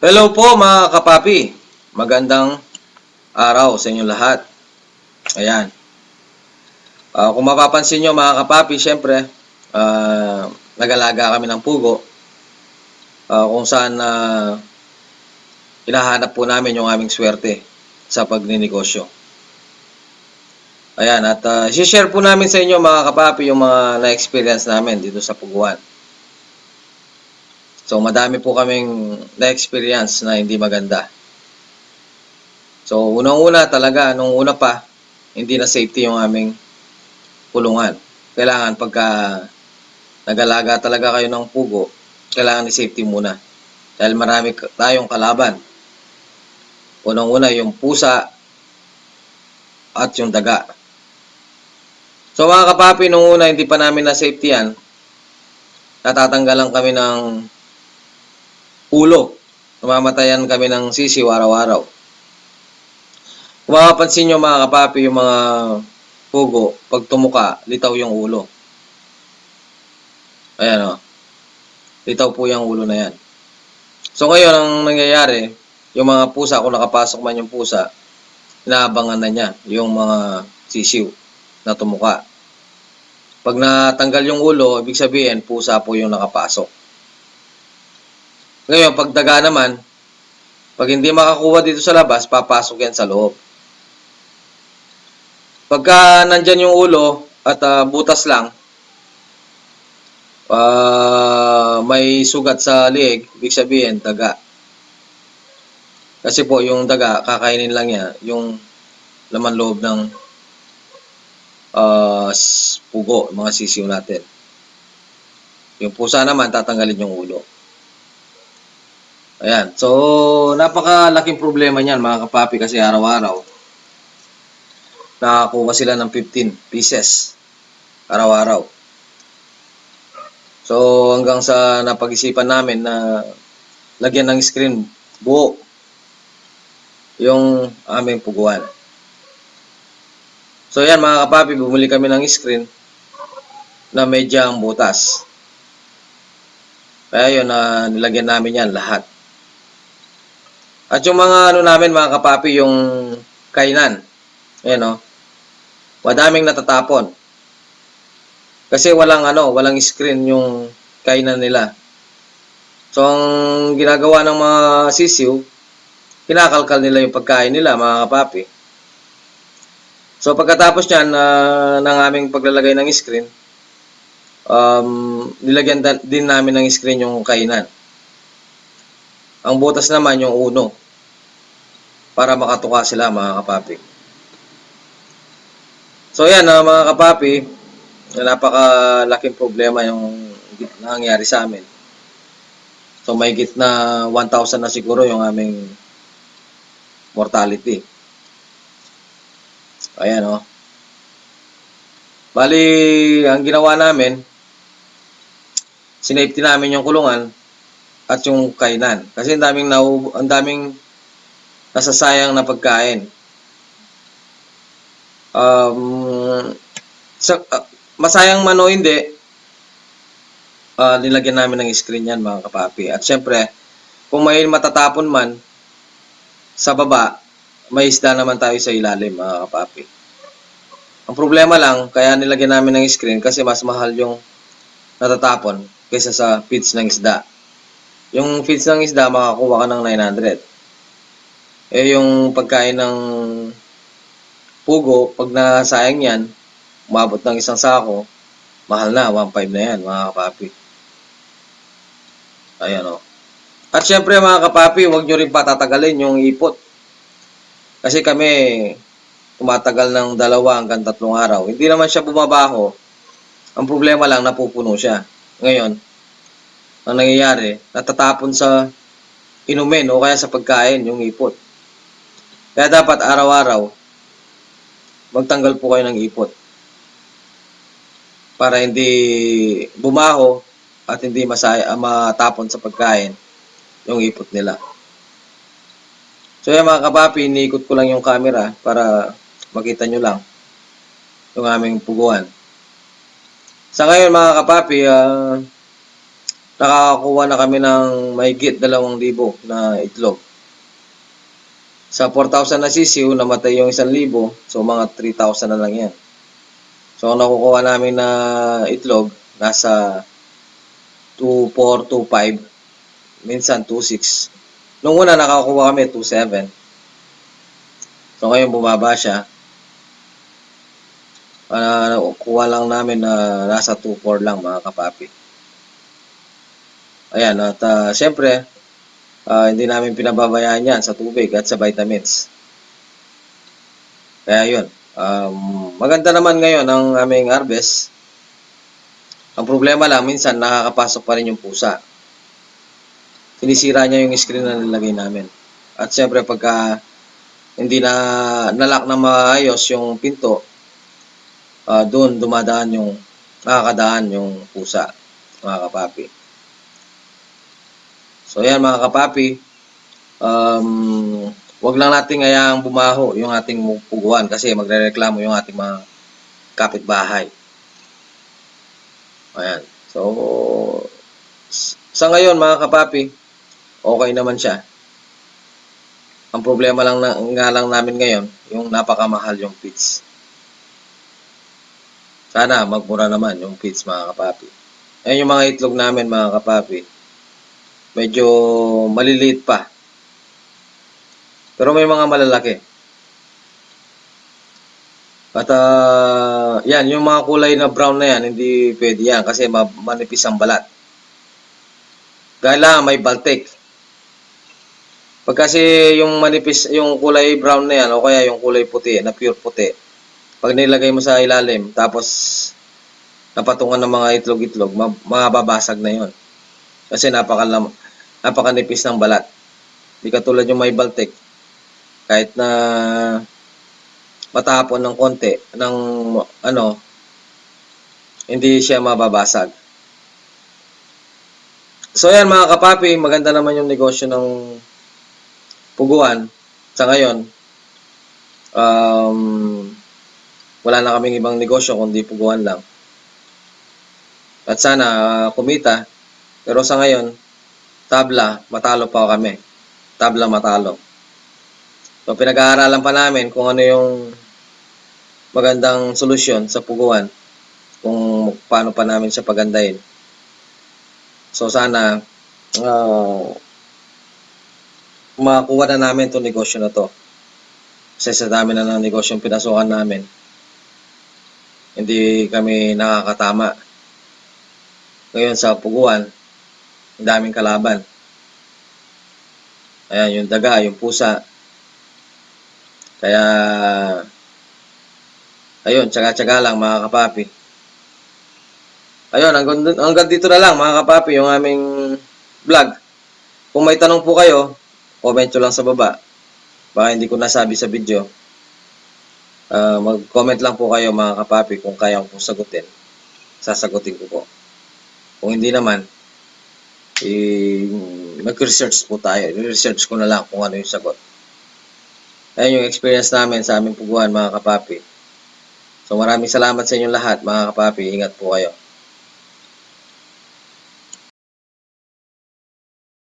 Hello po mga kapapi. Magandang araw sa inyo lahat. Ayan. Ah, kung mapapansin nyo mga kapapi, syempre, ah, nagalaga kami ng pugo. Ah, kung saan na hinahanap po namin yung aming swerte sa pagninegosyo. Ayan, at uh, share po namin sa inyo mga kapapi yung mga na-experience namin dito sa Puguan. So, madami po kaming na-experience na hindi maganda. So, unang-una talaga, nung una pa, hindi na safety yung aming kulungan. Kailangan pagka nagalaga talaga kayo ng pugo, kailangan ni safety muna. Dahil marami tayong kalaban. Unang-una yung pusa at yung daga. So mga kapapi, nung una hindi pa namin na safety yan, natatanggalan kami ng ulo. Namamatayan kami ng sisiw araw-araw. Kung mapapansin nyo mga kapapi, yung mga pugo, pag tumuka, litaw yung ulo. Ayan o. Litaw po yung ulo na yan. So ngayon, ang nangyayari, yung mga pusa, kung nakapasok man yung pusa, inaabangan na niya yung mga sisiw na tumuka. Pag natanggal yung ulo, ibig sabihin, pusa po yung nakapasok. Ngayon, pag daga naman, pag hindi makakuha dito sa labas, papasok yan sa loob. Pagka nandyan yung ulo at ah, butas lang, ah, may sugat sa liig, ibig sabihin, daga. Kasi po, yung daga, kakainin lang niya, yung laman loob ng s- pugo, mga sisiw natin. Yung pusa naman, tatanggalin yung ulo. Ayan. So, napakalaking problema niyan, mga kapapi, kasi araw-araw, nakakuha sila ng 15 pieces araw-araw. So, hanggang sa napag-isipan namin na lagyan ng screen buo yung aming puguan. So, yan mga kapapi, bumili kami ng screen na medyang butas. Kaya yun, na nilagyan namin yan lahat. At yung mga ano namin mga kapapi, yung kainan. Ayan o. Madaming natatapon. Kasi walang ano, walang screen yung kainan nila. So, ang ginagawa ng mga sisiw, kinakalkal nila yung pagkain nila, mga kapapi. So, pagkatapos niyan, ah, ng aming paglalagay ng screen, um, nilagyan din namin ng screen yung kainan. Ang butas naman yung uno para makatuka sila mga kapapi. So yan ah, mga kapapi, napakalaking problema yung nangyari sa amin. So may na 1,000 na siguro yung aming mortality. Ayan oh. Bali, ang ginawa namin, sinafety namin yung kulungan at yung kainan. Kasi ang daming, nau, ang daming nasasayang na pagkain. Um, sa, ah, masayang man o hindi, ah, nilagyan namin ng screen yan mga kapapi. At syempre, kung may matatapon man sa baba, may isda naman tayo sa ilalim mga kapapi. Ang problema lang, kaya nilagyan namin ng screen kasi mas mahal yung natatapon kaysa sa feeds ng isda. Yung feeds ng isda, makakuha ka ng 900. Eh, yung pagkain ng pugo, pag nasayang yan, umabot ng isang sako, mahal na, 1.5 na yan, mga kapapi. Ayan o. At syempre, mga kapapi, huwag nyo rin patatagalin yung ipot. Kasi kami, tumatagal ng dalawa hanggang tatlong araw. Hindi naman siya bumabaho. Ang problema lang, napupuno siya. Ngayon, ang nangyayari, natatapon sa inumin o kaya sa pagkain yung ipot. Kaya dapat araw-araw, magtanggal po kayo ng ipot. Para hindi bumaho at hindi masaya, ah, matapon sa pagkain yung ipot nila. So yan mga kapapi, iniikot ko lang yung camera para makita nyo lang yung aming puguan. Sa ngayon mga kapapi, ah, nakakakuha na kami ng mahigit 2,000 na itlog. Sa 4,000 na sisiw, namatay yung 1,000, so mga 3,000 na lang yan. So, ang nakukuha namin na itlog, nasa 2,4, 2,5, minsan 2,6. Nung una, nakakuha kami 2,7. So, ngayon bumaba siya. Ah, kuha lang namin na nasa 2,4 lang mga kapapi. Ayan, at ah, siyempre, ah, hindi namin pinababayaan yan sa tubig at sa vitamins. Kaya yun, um, maganda naman ngayon ang aming harvest. Ang problema lang, minsan nakakapasok pa rin yung pusa. Sinisira niya yung screen na nilagay namin. At siyempre, pagka hindi na nalak na maayos yung pinto, ah, doon dumadaan yung, nakakadaan yung pusa, mga kapapi. So yan mga kapapi, um, wag lang nating hayaan bumaho yung ating puguan kasi magrereklamo yung ating mga kapitbahay. Ayan. So, sa ngayon mga kapapi, okay naman siya. Ang problema lang na, nga lang namin ngayon, yung napakamahal yung feeds. Sana magmura naman yung feeds mga kapapi. Ayan yung mga itlog namin mga kapapi medyo maliliit pa. Pero may mga malalaki. At ah, yan, yung mga kulay na brown na yan, hindi pwede yan kasi ma- manipis ang balat. Kailangan may baltic. Pag kasi yung manipis, yung kulay brown na yan, o kaya yung kulay puti, na pure puti, pag nilagay mo sa ilalim, tapos napatungan ng mga itlog-itlog, ma- mababasag na yon kasi napakalam napakanipis ng balat. Di katulad yung may baltic. Kahit na matapon ng konti ng ano hindi siya mababasag. So yan mga kapapi, maganda naman yung negosyo ng puguan sa ngayon. Um, wala na kaming ibang negosyo kundi puguan lang. At sana ah, kumita pero sa ngayon, tabla, matalo pa kami. Tabla, matalo. So, pinag-aaralan pa namin kung ano yung magandang solusyon sa puguan. Kung paano pa namin siya pagandahin. So, sana uh, makakuha na namin itong negosyo na to. Kasi sa dami na ng negosyo yung pinasukan namin, hindi kami nakakatama. Ngayon sa puguan, ang daming kalaban. Ayan, yung daga, yung pusa. Kaya, ayun, tsaga-tsaga lang mga kapapi. Ayun, hanggang, hanggang dito na lang mga kapapi, yung aming vlog. Kung may tanong po kayo, comment lang sa baba. Baka hindi ko nasabi sa video. Ah, mag-comment lang po kayo mga kapapi kung kaya ko sagutin. Sasagutin ko po. Kung hindi naman, eh, mag-research po tayo. I-research ko na lang kung ano yung sagot. Ayan yung experience namin sa aming puguan, mga kapapi. So maraming salamat sa inyong lahat, mga kapapi. Ingat po kayo.